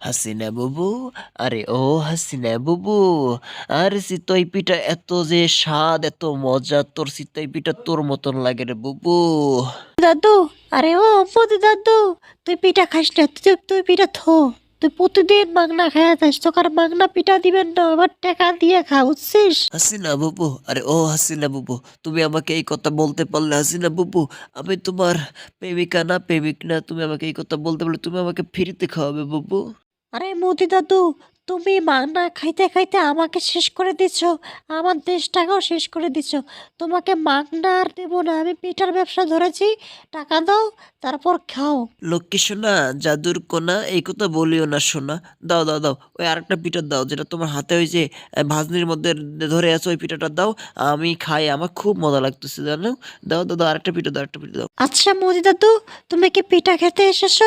হাসিনা বুবু আরে ও হাসিনা বুবু আর চিতই পিঠা এত যে স্বাদ এত মজা তোর চিতই পিঠা তোর মতন লাগে রে বুবু। দাদু আরে ও মোদি দাদু তুই পিঠা খাস না তুই তুই পিঠা থো। তুই প্রতিদিন মাগনা খায় যাস তোকে আর মাগনা পিঠা দিবেন না এবার টাকা দিয়ে খা বুঝছিস? হাসিনা বুবু আরে ও হাসিনা বুবু তুমি আমাকে এই কথা বলতে পারলে হাসিনা বুবু আমি তোমার প্রেমিকা না প্রেমিক না তুমি আমাকে এই কথা বলতে পারলে তুমি আমাকে ফ্রিতে খাওয়াবে বুবু। আরে মোদি দাদু, তুমি মাগনা খাইতে খাইতে আমাকে শেষ করে দিচ্ছ আমার দেশ টাকাও শেষ করে দিচ্ছ তোমাকে মাগনা আর দেবো না, আমি পিঠার ব্যবসা ধরেছি। টাকা দাও তারপর খাও। লক্ষ্মী সোনা জাদুর কোনা এই কথা বলিও না সোনা দাও দাও দাও ওই আরেকটা পিঠা দাও যেটা তোমার হাতে ওই যে ভাজনির মধ্যে ধরে আছে ওই পিঠাটা দাও। আমি খাই আমার খুব মজা লাগতেছে জানো? দাও দাও দাও আরেকটা পিঠা দাও আরেকটা পিঠা দাও। আচ্ছা মোদি দাদু তুমি কি পিঠা খেতে এসেছ?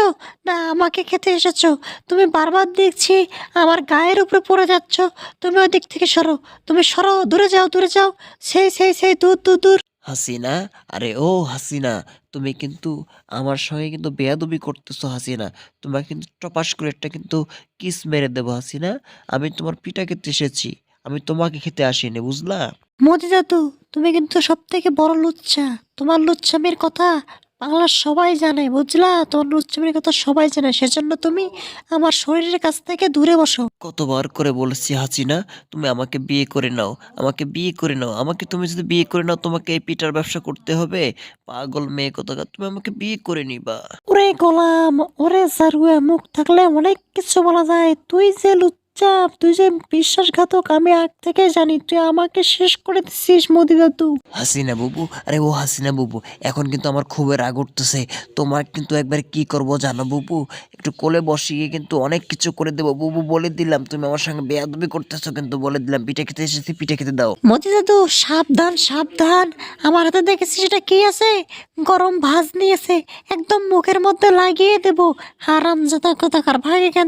না আমাকে খেতে এসেছ। তুমি বারবার দেখছি আমার গায়ের উপরে পড়ে যাচ্ছ। তুমি ওই দিক থেকে সরো তুমি সরো দূরে যাও দূরে যাও। সেই সেই সেই দূর দূর দূর। হাসিনা? আরে ও হাসিনা, তুমি কিন্তু আমার সঙ্গে কিন্তু বেয়াদবি করতেছো হাসিনা। তোমাকে কিন্তু টপাস করে একটা কিন্তু কিস মেরে দেবো হাসিনা। আমি তোমার পিঠা খেতে এসেছি আমি তোমাকে খেতে আসিনি, বুঝলা? মোদি দাদু তুমি কিন্তু সব থেকে বড় লুচ্চা তোমার লুচ্ছামির কথা বাংলার সবাই জানে বুঝলা? তোমার লুচ্চামির কথা সবাই জানে সেজন্য তুমি আমার শরীরের কাছ থেকে দূরে বসো। কতবার করে বলেছি হাসিনা তুমি আমাকে বিয়ে করে নাও আমাকে বিয়ে করে নাও আমাকে তুমি যদি বিয়ে করে নাও তোমাকে এই পিঠার ব্যবসা করতে হবে? পাগল মেয়ে কোথাকার তুমি আমাকে বিয়ে করে নিবা। ওরে গোলাম ওরে সারুয়া মুখ থাকলে অনেক কিছু বলা যায়। তুই যে লুচ্চা তুই যে বিশ্বাসঘাতক আমি আগ থেকে জানি তুই আমাকে শেষ করে দিচ্ছিস মোদি দাদু। হাসিনা বুবু আরে ও হাসিনা বুবু এখন কিন্তু আমার খুবই রাগ উঠতেছে। তোমার কিন্তু একবার কি করব জানো বুবু? একটু কোলে বসিয়ে কিন্তু অনেক কিছু করে দেবো। বুবু বলে দিলাম তুমি আমার সঙ্গে বেয়াদবি করতেছো কিন্তু বলে দিলাম পিঠে খেতে এসেছি পিঠে খেতে দাও। মোদি দাদু সাবধান সাবধান। আমার হাতে দেখেছিস সেটা কি আছে? গরম ভাজ নিয়েছে একদম মুখের মধ্যে লাগিয়ে দেবো। হারাম জাতা কোথাকার ভাগে কেন